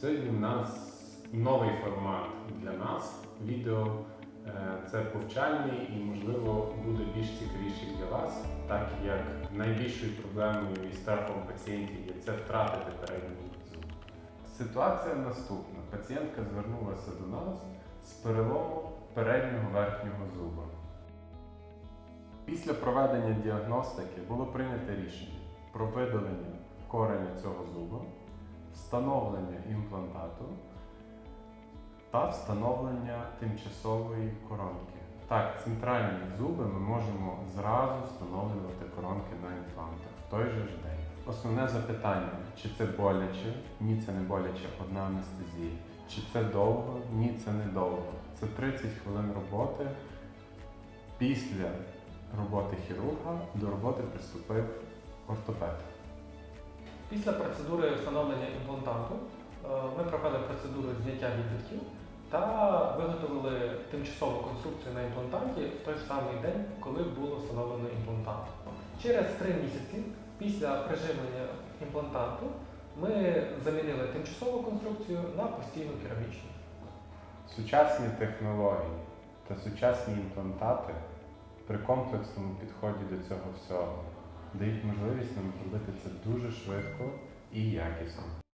Сьогодні в нас новий формат для нас. Відео Е, це повчальний і, можливо, буде більш цікавіший для вас, так як найбільшою проблемою і страхом пацієнтів є це втратити передній зуб. Ситуація наступна: пацієнтка звернулася до нас з перелому переднього верхнього зуба. Після проведення діагностики було прийнято рішення про видалення кореня цього зуба, встановлення імплантату та встановлення тимчасової коронки. Так, центральні зуби ми можемо зразу встановлювати коронки на імплантах в той же ж день. Основне запитання, чи це боляче? Ні, це не боляче, одна анестезія. Чи це довго? Ні, це не довго. Це 30 хвилин роботи. Після роботи хірурга до роботи приступив ортопед. Після процедури встановлення імплантанту е, ми провели процедуру зняття відбитків та виготовили тимчасову конструкцію на імплантанті в той ж самий день, коли було встановлено імплантант. Через три місяці після приживлення імплантанту ми замінили тимчасову конструкцію на постійну керамічну. Сучасні технології та сучасні імплантати при комплексному підході до цього всього дають можливість нам зробити це дуже швидко і якісно.